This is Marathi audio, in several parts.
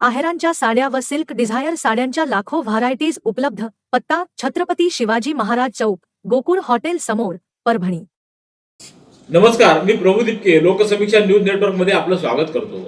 आहेरांच्या साड्या व सिल्क डिझायर साड्यांच्या लाखो व्हरायटीज उपलब्ध. पत्ता छत्रपती शिवाजी महाराज चौक गोकुळ हॉटेल समोर परभणी. नमस्कार मी प्रभू दिपके लोकसमीक्षा न्यूज नेटवर्कमध्ये आपलं स्वागत करतो.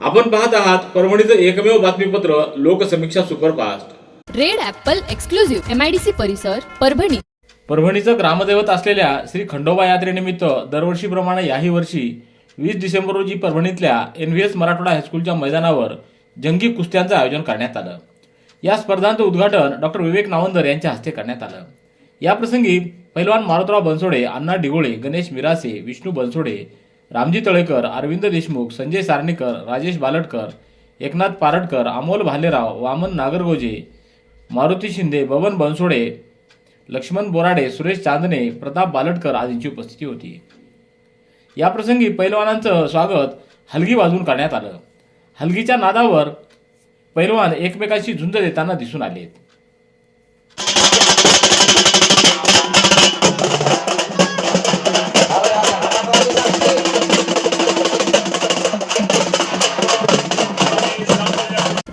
आपण पाहत आहात परभणीचं एकमेव बातमीपत्र Loksamiksha superfast. Red apple exclusive MIDC परिसर परभणी. परभणीचं ग्रामदैवत असलेल्या श्री खंडोबा यात्रेनिमित्त दरवर्षीप्रमाणे याही वर्षी वीस डिसेंबर रोजी परभणीतल्या एन व्ही एस मराठवाडा हायस्कूलच्या मैदानावर जंगी कुस्त्यांचं आयोजन करण्यात आलं. या स्पर्धांचं उद्घाटन डॉक्टर विवेक नावंदर यांच्या हस्ते करण्यात आलं. याप्रसंगी पैलवान मारुतराव बनसोडे अण्णा डिगोळे गणेश मिरासे विष्णू बनसोडे रामजी तळेकर अरविंद देशमुख संजय सारणीकर राजेश बालटकर एकनाथ पारटकर अमोल भालेराव वामन नागरगोजे मारुती शिंदे बबन बनसोडे लक्ष्मण बोराडे सुरेश चांदणे प्रताप बालटकर आदींची उपस्थिती होती. याप्रसंगी पैलवानांचं स्वागत हलगी वाजवून करण्यात आलं. हलगीच्या नादावर पैलवान एकमेकांशी झुंज देताना दिसून आले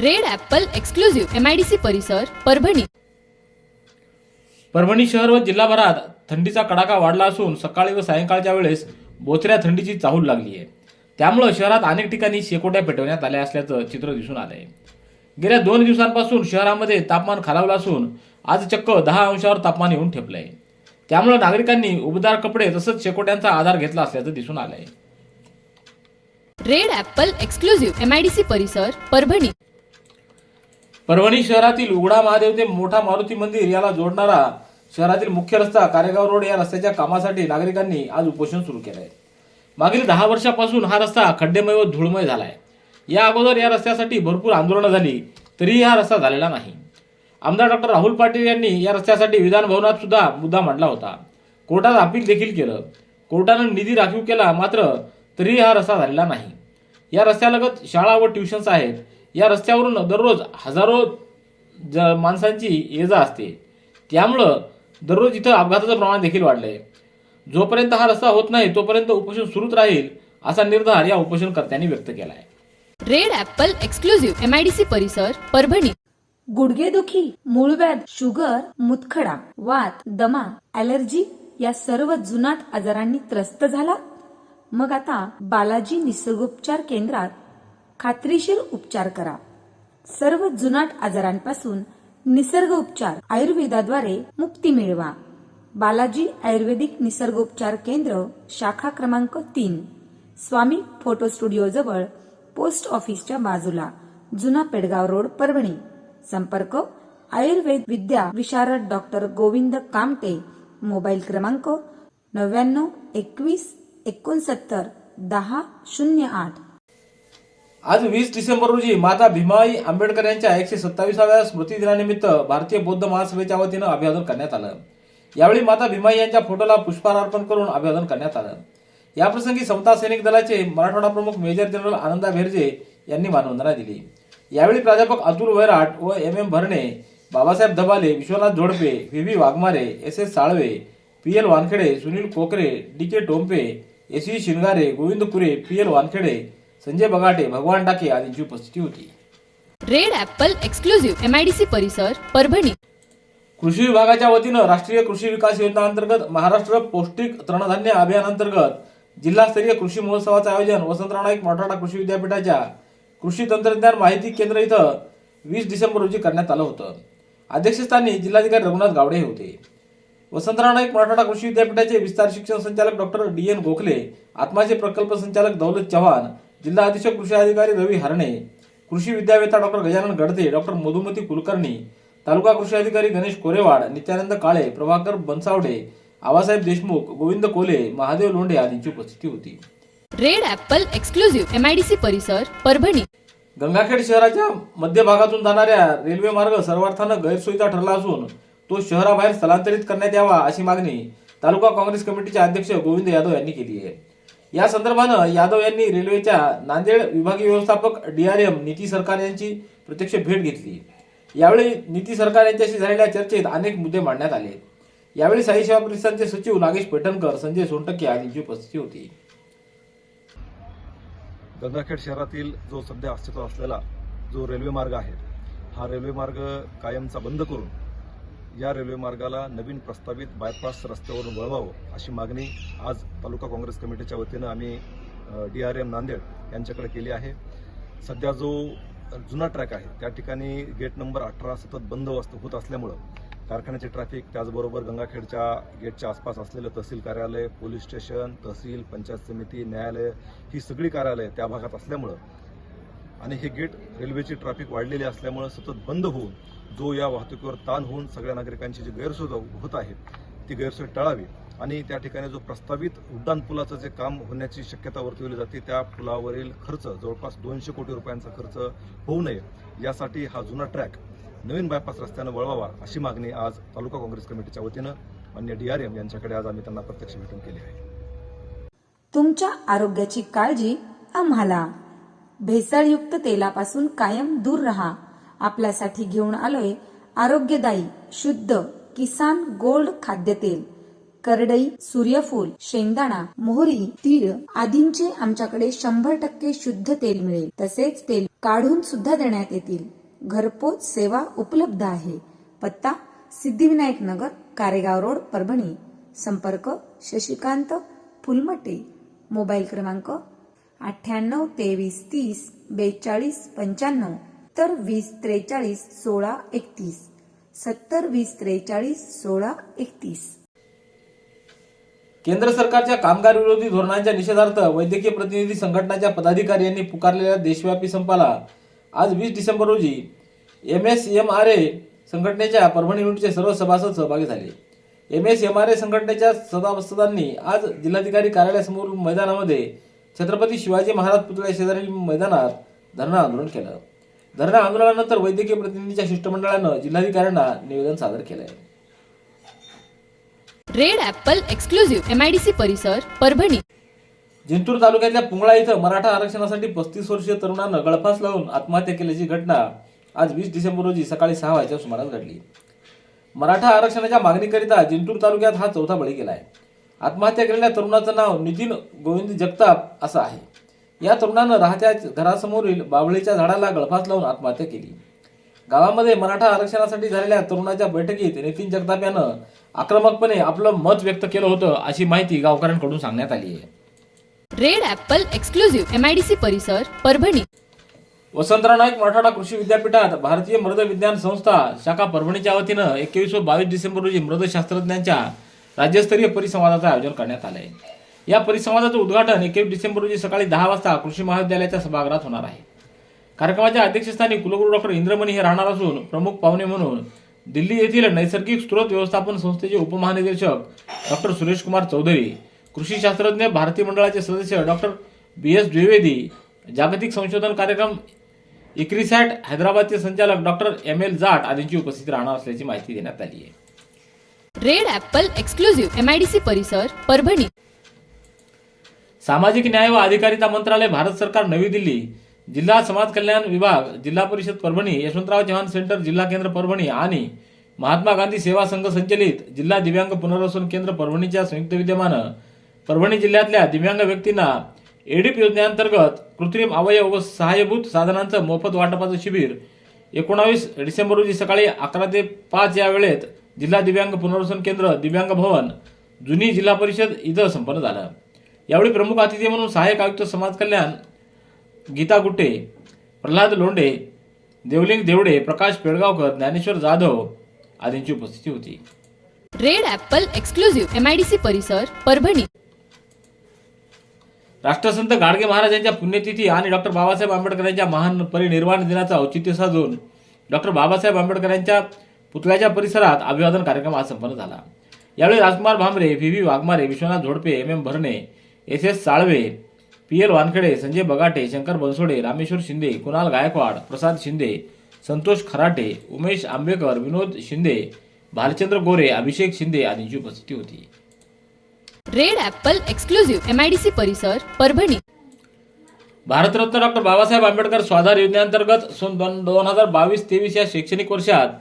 रेड ॲपल एक्सक्लुझिव्ह एमआयडीसी परिसर परभणी. परभणी शहर व जिल्हाभरात थंडीचा कडाका वाढला असून सकाळी व सायंकाळच्या वेळेस बोचऱ्या थंडीची चाहूल लागली आहे. त्यामुळं शहरात अनेक ठिकाणी शेकोट्या पेटवण्यात आल्या असल्याचं चित्र दिसून आलंय. गेल्या दोन दिवसांपासून शहरामध्ये तापमान खालावलं असून आज चक्क दहा अंशावर तापमान येऊन ठेपलंय. त्यामुळं नागरिकांनी उबदार कपडे तसंच शेकोट्यांचा आधार घेतला असल्याचं दिसून आलंय. रेड ॲपल एक्सक्लुझिव्ह एमआयडीसी परिसर परभणी. परभणी शहरातील उघडा महादेव ते मोठा मारुती मंदिर याला जोडणारा शहरातील मुख्य रस्ता कारेगाव रोड या रस्त्याच्या कामासाठी नागरिकांनी आज उपोषण सुरू केलंय. मागील दहा वर्षापासून हा रस्ता खड्डेमय व धूळमय झाला आहे या अगोदर या रस्त्यासाठी भरपूर आंदोलनं झाली तरीही हा रस्ता झालेला नाही. आमदार डॉक्टर राहुल पाटील यांनी या रस्त्यासाठी विधानभवनात सुद्धा मुद्दा मांडला होता. कोर्टात अपील देखील केलं. कोर्टानं निधी राखीव केला मात्र तरीही हा रस्ता झालेला नाही. या रस्त्यालगत शाळा व ट्युशन्स आहेत. या रस्त्यावरून दररोज हजारो ज माणसांची ये जा असते. त्यामुळं दररोज इथं अपघाताचं प्रमाण देखील वाढलं आहे जोपर्यंत हा रस्ता होत नाही तोपर्यंत उपोषण सुरूच राहील असा निर्धार या उपोषणकर्त्यांनी व्यक्त केला आहे रेड ॲपल एक्सक्लुझिव्ह एमआयडीसी परिसर परभणी. गुडघेदुखी मूळव्याध शुगर मुतखडा वात दमा ॲलर्जी या सर्व जुनाट आजारांनी त्रस्त झाला. मग आता बालाजी निसर्गोपचार केंद्रात खात्रीशीर उपचार करा. सर्व जुनाट आजारांपासून निसर्ग उपचार आयुर्वेदाद्वारे मुक्ती मिळवा. बालाजी आयुर्वेदिक निसर्गोपचार केंद्र शाखा क्रमांक तीन. स्वामी फोटो स्टुडिओ जवळ पोस्ट ऑफिसच्या बाजूला जुना पेडगाव रोड परभणी. संपर्क आयुर्वेद विद्या विशारद डॉक्टर गोविंद कामटे. मोबाईल क्रमांक नव्याण्णव एकवीस एकोणसत्तर दहा शून्य आठ. आज वीस डिसेंबर रोजी माता भीमाई आंबेडकर यांच्या एकशे सत्तावीसाव्या स्मृती दिनानिमित्त भारतीय बौद्ध महासभेच्या वतीनं अभिवादन करण्यात आलं. यावेळी माता भीमाई यांच्या फोटोला पुष्पहार अर्पण करून अभिवादन करण्यात आलं. याप्रसंगी समता सैनिक दलाचे मराठवाडा प्रमुख मेजर जनरल आनंदा भेरजे यांनी मानवंदना दिली. यावेळी प्राध्यापक अतुल वैराट व M M Bharne Babasaheb Dhabale Vishwanath Jodpe V V Waghmare S S Salve P L Wankhede Sunil Kokare D K Tompe S V Shingare Govind Kure P L Wankhede Sanjay Bagate Bhagwan Dake आदींची उपस्थिती होती. रेड ॲपल एक्सक्लुझिव्ह एमआयडीसी परिसर परभणी. कृषी विभागाच्या वतीनं राष्ट्रीय कृषी विकास योजना अंतर्गत महाराष्ट्र पौष्टिक तृणधान्य अभियान अंतर्गत जिल्हास्तरीय कृषी महोत्सवाचं आयोजन वसंतराव नाईक मराठवाडा कृषी विद्यापीठाच्या कृषी तंत्रज्ञान माहिती केंद्र इथं वीस डिसेंबर रोजी करण्यात आलं होतं. अध्यक्षस्थानी जिल्हाधिकारी रघुनाथ गावडे हे होते. वसंतराव नाईक मराठवाडा कृषी विद्यापीठाचे विस्तार शिक्षण संचालक डॉक्टर डी एन गोखले आत्माचे प्रकल्प संचालक दौलत चव्हाण जिल्हा अधीक्षक कृषी अधिकारी रवी हरणे कृषी विद्यावेत्ता डॉक्टर गजानन गडते डॉक्टर मधुमती कुलकर्णी तालुका कृषी अधिकारी गणेश कोरेवाड नित्यानंद काळे प्रभाकर बनसावडे आबासाहेब देशमुख गोविंद कोले महादेव लोंढे आदींची उपस्थिती होती. रेड ॲपल एक्सक्लुझिव्ह एमआयडीसी परिसर परभणी. गंगाखेड शहराच्या मध्य भागातून जाणाऱ्या रेल्वे मार्ग सर्वार्थानं गैरसोयीचा ठरला असून तो शहराबाहेर स्थलांतरित करण्यात यावा अशी मागणी तालुका काँग्रेस कमिटीचे अध्यक्ष गोविंद यादव यांनी केली आहे. या संदर्भानं यादव यांनी रेल्वेच्या नांदेड विभागीय व्यवस्थापक डीआरएम निती सरकार यांची प्रत्यक्ष भेट घेतली. यावेळी निती सरकार यांच्याशी झालेल्या चर्चेत अनेक मुद्दे मांडण्यात आले. यावेळी साई सेवा प्रतिष्ठानचे सचिव नागेश पेठणकर संजय सोनटक्के आदींची उपस्थिती होती. गंगाखेड शहरातील जो सध्या अस्तित्वात असलेला जो रेल्वे मार्ग आहे हा रेल्वे मार्ग कायमचा बंद करून या रेल्वे मार्गाला नवीन प्रस्तावित बायपास रस्त्यावरून वळवावं अशी मागणी आज तालुका काँग्रेस कमिटीच्या वतीनं आम्ही डी आर एम नांदेड यांच्याकडे केली आहे. सध्या जो जुना ट्रॅक आहे. त्या ठिकाणी गेट नंबर अठरा सतत बंद होत असल्यामुळं कारखान्याचे ट्रॅफिक त्याचबरोबर गंगाखेडच्या गेटच्या आसपास असलेलं तहसील कार्यालय पोलीस स्टेशन तहसील पंचायत समिती न्यायालय ही सगळी कार्यालय त्या भागात असल्यामुळं आणि हे गेट रेल्वेची ट्रॅफिक वाढलेली असल्यामुळं सतत बंद होऊन जो या वाहतुकीवर ताण होऊन सगळ्या नागरिकांची जी गैरसोय होत आहे ती गैरसोय टळावी. आणि त्या ठिकाणी जो प्रस्तावित उड्डाण पुलाचं जे काम होण्याची शक्यता वर्तवली जाते त्या पुलावरील खर्च जवळपास दोनशे कोटी रुपयांचा खर्च होऊ नये. यासाठी हा जुना ट्रॅक नवीन बायपास रस्त्यानं वळवावा अशी मागणी आज तालुका काँग्रेस कमिटीच्या वतीनं मान्य एम यांच्याकडे आज आम्ही त्यांना प्रत्यक्ष भेटून केली आहे. तुमच्या आरोग्याची काळजी आम्हाला. भेसळयुक्त तेलापासून कायम दूर रहा. आपल्यासाठी घेऊन आलोय आरोग्यदायी शुद्ध किसान गोल्ड खाद्यतेल. करडई सूर्यफूल शेंगदाणा मोहरी तीळ आदींचे आमच्याकडे शंभर टक्के शुद्ध तेल मिळेल. तसेच तेल काढून सुद्धा देण्यात येतील. घरपोच सेवा उपलब्ध आहे. पत्ता सिद्धिविनायक नगर कारेगाव रोड परभणी. संपर्क शशिकांत फुलमटे. मोबाईल क्रमांक अठ्ठ्याण्णव तेवीस तीस बेचाळीस पंच्याण्णव तर वीस त्रेचाळीस सोळा एकतीस. सत्तर वीस त्रेचाळीस सोळा एकतीस. केंद्र सरकारच्या कामगार विरोधी धोरणांच्या निषेधार्थ वैद्यकीय प्रतिनिधी संघटनाच्या पदाधिकारी यांनी पुकारलेल्या देशव्यापी संपाला आज वीस डिसेंबर रोजी M S M R A संघटनेच्या परभणी युनिटचे सर्व सभासद सहभागी झाले. M S M R A संघटनेच्या सभासदांनी आज जिल्हाधिकारी कार्यालयासमोर मैदानामध्ये छत्रपती शिवाजी महाराज पुतळ्या शेजारील मैदानात धरणं आंदोलन केलं. धरणं आंदोलनानंतर वैद्यकीय प्रतिनिधीच्या शिष्टमंडळानं जिल्हाधिकाऱ्यांना निवेदन सादर केलं आहे रेड ऍपल एक्सक्लुझिव्ह एमआयडीसी परिसर परभणी. जिंतूर तालुक्यातल्या पुंगळा इथं मराठा आरक्षणासाठी पस्तीस वर्षीय तरुणानं गळफास लावून आत्महत्या केल्याची घटना आज वीस डिसेंबर रोजी सकाळी सहा वाजच्या सुमारास घडली. मराठा आरक्षणाच्या मागणीकरिता जिंतूर तालुक्यात हा चौथा बळी गेला आहे आत्महत्या केलेल्या तरुणाचं नाव नितीन गोविंद जगताप असं आहे. या तरुणानं राहत्या घरासमोरील बाभळीच्या झाडाला गळफास लावून आत्महत्या केली. गावामध्ये मराठा आरक्षणासाठी झालेल्या तरुणाच्या बैठकीत नितीन जगताप यानं आक्रमकपणे आपलं मत व्यक्त केलं होतं अशी माहिती गावकऱ्यांकडून सांगण्यात आली आहे. रेड ऍपल एक्सक्लुझिव्ह एमआयडीसी परिसर परभणी. वसंतराव नाईक मराठवाडा कृषी विद्यापीठात भारतीय मृद विज्ञान संस्था शाखा परभणीच्या वतीनं एकवीस व बावीस डिसेंबर रोजी मृदशास्त्रज्ञांच्या राज्यस्तरीय परिसंवादाचं आयोजन करण्यात आलं आहे या परिसंवादाचं उद्घाटन एकवीस डिसेंबर रोजी सकाळी दहा वाजता कृषी महाविद्यालयाच्या सभागृहात होणार आहे. कार्यक्रमाच्या अध्यक्षस्थानी कुलगुरू डॉक्टर इंद्रमणी हे राहणार असून प्रमुख पाहुणे म्हणून दिल्ली येथील नैसर्गिक स्रोत व्यवस्थापन संस्थेचे उपमहानिदेशक डॉक्टर सुरेश कुमार चौधरी कृषी शास्त्रज्ञ भारती मंडळाचे सदस्य डॉक्टर बी एस द्विवेदी जागतिक संशोधन कार्यक्रम इक्रिसॅट हैदराबादचे संचालक डॉक्टर एम एल जाट आदींची उपस्थिती राहणार असल्याची माहिती देण्यात आली आहे. रेड ऍपल एक्सक्लुझिव्ह एमआयडीसी परिसर परभणी. सामाजिक न्याय व अधिकारिता मंत्रालय भारत सरकार नवी दिल्ली जिल्हा समाज कल्याण विभाग जिल्हा परिषद परभणी यशवंतराव चव्हाण सेंटर जिल्हा केंद्र परभणी आणि महात्मा गांधी सेवा संघ संचलित जिल्हा दिव्यांग पुनर्वसन केंद्र परभणीच्या संयुक्त विद्यमानं परभणी जिल्ह्यातल्या दिव्यांग व्यक्तींना एडीप योजनेअंतर्गत कृत्रिम अवयव व सहाय्यभूत साधनांचं मोफत वाटपाचं शिबिर एकोणावीस डिसेंबर रोजी सकाळी अकरा ते पाच या वेळेत जिल्हा दिव्यांग पुनर्वसन केंद्र दिव्यांग भवन जुनी जिल्हा परिषद इथं संपन्न झालं. यावेळी प्रमुख अतिथी म्हणून सहाय्यक आयुक्त समाज कल्याण गीता गुट्टे प्रल्हाद लोंढे देवलिंग देवडे प्रकाश पेडगावकर ज्ञानेश्वर जाधव आदींची उपस्थिती होती. रेड ऍपल एक्सक्लुझिव्ह एमआयडीसी परिसर परभणी. राष्ट्रसंत गाडगे महाराजांच्या पुण्यतिथी आणि डॉक्टर बाबासाहेब आंबेडकर यांच्या महान परिनिर्वाण दिनाचं औचित्य साधून डॉक्टर बाबासाहेब आंबेडकर यांच्या पुतळ्याच्या परिसरात अभिवादन कार्यक्रम आज संपन्न झाला. यावेळी Rajkumar Bhambre V V Waghmare Vishwanath Zodpe M M Bharne S S Salve P L Wankhede Sanjay Bagate Shankar Bansode Rameshwar Shinde Kunal Gaikwad Prasad Shinde Santosh Kharate Umesh Ambekar Vinod Shinde Bhalchandra Gore Abhishek Shinde आदींची उपस्थिती होती. रेड ॲपल एक्सक्लुझिव्ह एमआयडीसी परिसर परभणी. भारतरत्न डॉक्टर बाबासाहेब आंबेडकर स्वाधार योजनेअंतर्गत सन दोन दोन हजार बावीस तेवीस या शैक्षणिक वर्षात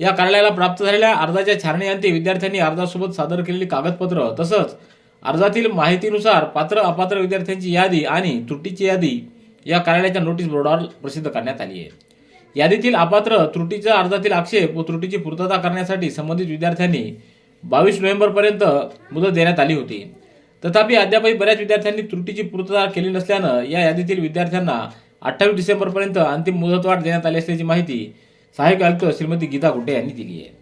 या कार्यालयाला प्राप्त झालेल्या अर्जाच्या छाननीअंती विद्यार्थ्यांनी अर्जासोबत सादर केलेली कागदपत्र तसंच अर्जातील माहितीनुसार पात्र अपात्र विद्यार्थ्यांची यादी आणि त्रुटीची यादी या कार्यालयाच्या नोटीस बोर्डावर प्रसिद्ध करण्यात आली आहे. यादीतील अपात्र त्रुटीच्या अर्जातील आक्षेप व त्रुटीची पूर्तता करण्यासाठी संबंधित विद्यार्थ्यांनी बावीस नोव्हेंबरपर्यंत मुदत देण्यात आली होती. तथापि अद्यापही बऱ्याच विद्यार्थ्यांनी त्रुटीची पूर्तता केली नसल्यानं या यादीतील विद्यार्थ्यांना अठ्ठावीस डिसेंबरपर्यंत अंतिम मुदतवाढ देण्यात आली असल्याची माहिती सहाय्यक आयुक्त श्रीमती गीता गुड्डे यांनी दिली आहे.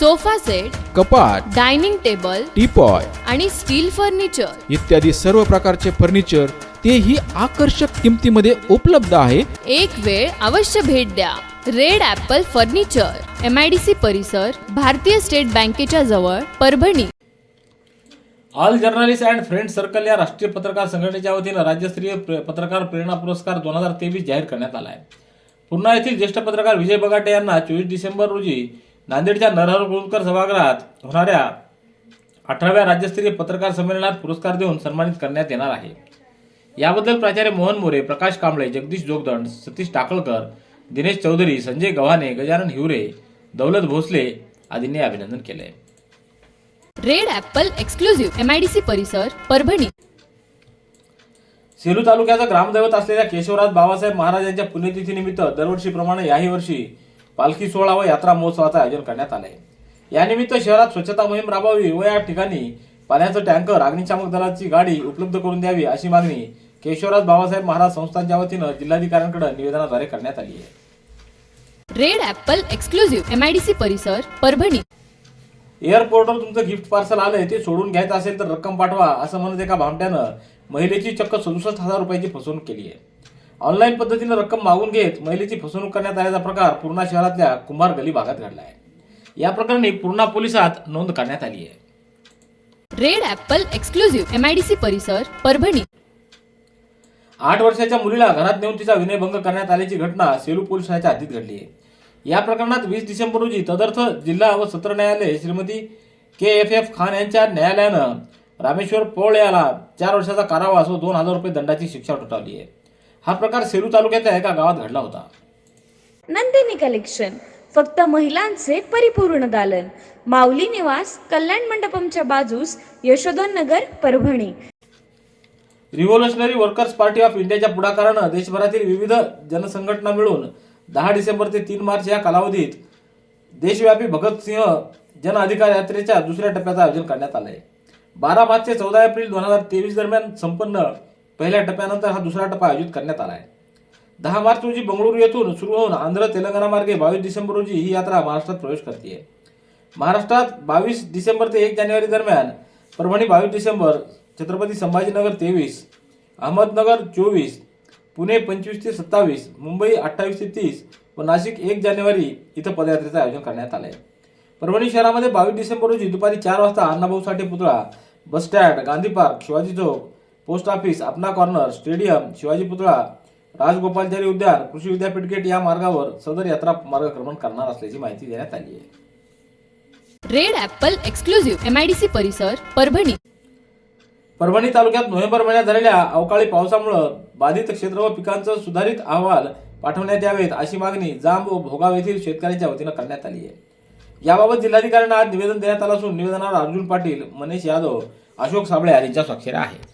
sofa set कपाट डायनिंग टेबल टीपॉय आणि स्टील फर्निचर. इत्यादी सर्व प्रकारचे फर्निचर तेही आकर्षक किमतीमध्ये उपलब्ध आहे. एक वेळ अवश्य भेट द्या. Red apple furniture M I D C परिसर भारतीय स्टेट बँकेच्या जवळ Parbhani. All journalist and friend circle या राष्ट्रीय पत्रकार संघटनेच्या वतीनं राज्यस्तरीय प्र- पत्रकार प्रेरणा पुरस्कार दोन हजार तेवीस जाहीर करण्यात आला आहे. पूर्णा येथील ज्येष्ठ पत्रकार विजय बगाटे यांना चोवीस डिसेंबर रोजी नांदेडच्या नरहर कुळकर सभागृहात होणाऱ्या अठराव्या राज्यस्तरीय पत्रकार संमेलनात पुरस्कार देऊन सन्मानित करण्यात येणार आहे. याबद्दल प्राचार्य मोहन मोरे प्रकाश कांबळे जगदीश जोगदंड सतीश टाकळकर दिनेश चौधरी संजय गव्हाणे गजानन हिवरे दौलत भोसले आदींनी अभिनंदन केले red apple exclusive M I D C परिसर परभणी. सेलू तालुक्याचा ग्रामदैवत असलेल्या केशवराज बाबासाहेब महाराज यांच्या पुण्यतिथीनिमित्त दरवर्षीप्रमाणे याही वर्षी पालखी सोहळा व यात्रा महोत्सवाचं आयोजन करण्यात आलं आहे यानिमित्त शहरात स्वच्छता मोहीम राबवावी व या ठिकाणी पाण्याचं टँकर अग्निशामक दलाची गाडी उपलब्ध करून द्यावी अशी मागणी केशवराज बाबासाहेब महाराज संस्थांच्या वतीनं जिल्हाधिकाऱ्यांकडे निवेदनाद्वारे करण्यात आली आहे. Red apple exclusive M I D C परिसर परभणी. एअरपोर्टवर तुमचं गिफ्ट पार्सल आलंय ते सोडून घ्यायचं असेल तर रक्कम पाठवा असं म्हणत एका भामट्यानं महिलेची चक्क सदुसष्ट हजार रुपयाची फसवणूक केली आहे. ऑनलाईन पद्धतीनं रक्कम मागून घेत महिलेची फसवणूक करण्यात आल्याचा प्रकार पूर्णा शहरातल्या कुंभार गली भागात घडला आहे या प्रकरणी पूर्णा पोलिसात नोंद करण्यात आली आहे. Red apple exclusive M I D C परिसर परभणी. आठ वर्षाच्या मुलीला घरात नेऊन तिचा विनयभंग करण्यात आल्याची घटना सेलू पोलीस ठाण्याच्या हद्दीत घडली आहे. या प्रकरणात वीस डिसेंबर रोजी तदर्थ जिल्हा व सत्र न्यायालय Shrimati K F F Khan यांच्या न्यायालयानं रामेश्वर पौळ याला चार वर्षाचा कारावास व दोन हजार रुपये दंडाची शिक्षा ठोठावली आहे. हा प्रकार सेलू तालुक्यातल्या एका गावात घडला होता. नंदिनी कलेक्शन. फक्त महिलांचे परिपूर्ण दालन. माऊली निवास कल्याण मंडपमच्या बाजूस Yashodhan Nagar Parbhani. Revolutionary workers party of इंडियाच्या पुढाकारानं देशभरातील विविध जनसंघटना मिळून दहा डिसेंबर ते तीन मार्च या कालावधीत देशव्यापी भगतसिंह जन अधिकार यात्रेच्या दुसऱ्या टप्प्याचं आयोजन करण्यात आलं आहे बारा मार्च ते चौदा एप्रिल दोन हजार तेवीस दरम्यान संपन्न पहिल्या टप्प्यानंतर हा दुसरा टप्पा आयोजित करण्यात आला आहे. दहा मार्च रोजी बंगळुरू येथून सुरू होऊन आंध्र तेलंगणा मार्गे बावीस डिसेंबर रोजी ही यात्रा महाराष्ट्रात प्रवेश करते महाराष्ट्रात बावीस डिसेंबर ते एक जानेवारी दरम्यान परभणी बावीस डिसेंबर छत्रपती संभाजीनगर तेवीस अहमदनगर चोवीस पुणे पंचवीस ते सत्तावीस मुंबई अठ्ठावीस ते तीस व नाशिक एक जानेवारी इथं पदयात्रेचं आयोजन करण्यात आलं आहे परभणी शहरामध्ये बावीस डिसेंबर रोजी दुपारी चार वाजता अण्णाभाऊ साठे पुतळा bus stand Gandhi park Shivaji Chowk post office Apna corner stadium Shivaji पुतळा राजगोपालचारी उद्यान कृषी विद्यापीठ गेट या मार्गावर सदर यात्रा मार्गक्रमण करणार असल्याची माहिती देण्यात आली आहे. Red apple exclusive M I D C परिसर परभणी. परभणी तालुक्यात नोव्हेंबर महिन्यात झालेल्या अवकाळी पावसामुळं बाधित क्षेत्र व पिकांचं सुधारित अहवाल पाठवण्यात यावेत अशी मागणी जांब व भोगाव येथील शेतकऱ्यांच्या वतीनं करण्यात आली आहे. याबाबत जिल्हाधिकाऱ्यांना आज निवेदन देण्यात आलं असून निवेदनावर अर्जुन पाटील मनीष यादव अशोक साबळे यांच्या स्वाक्षऱ्या आहेत.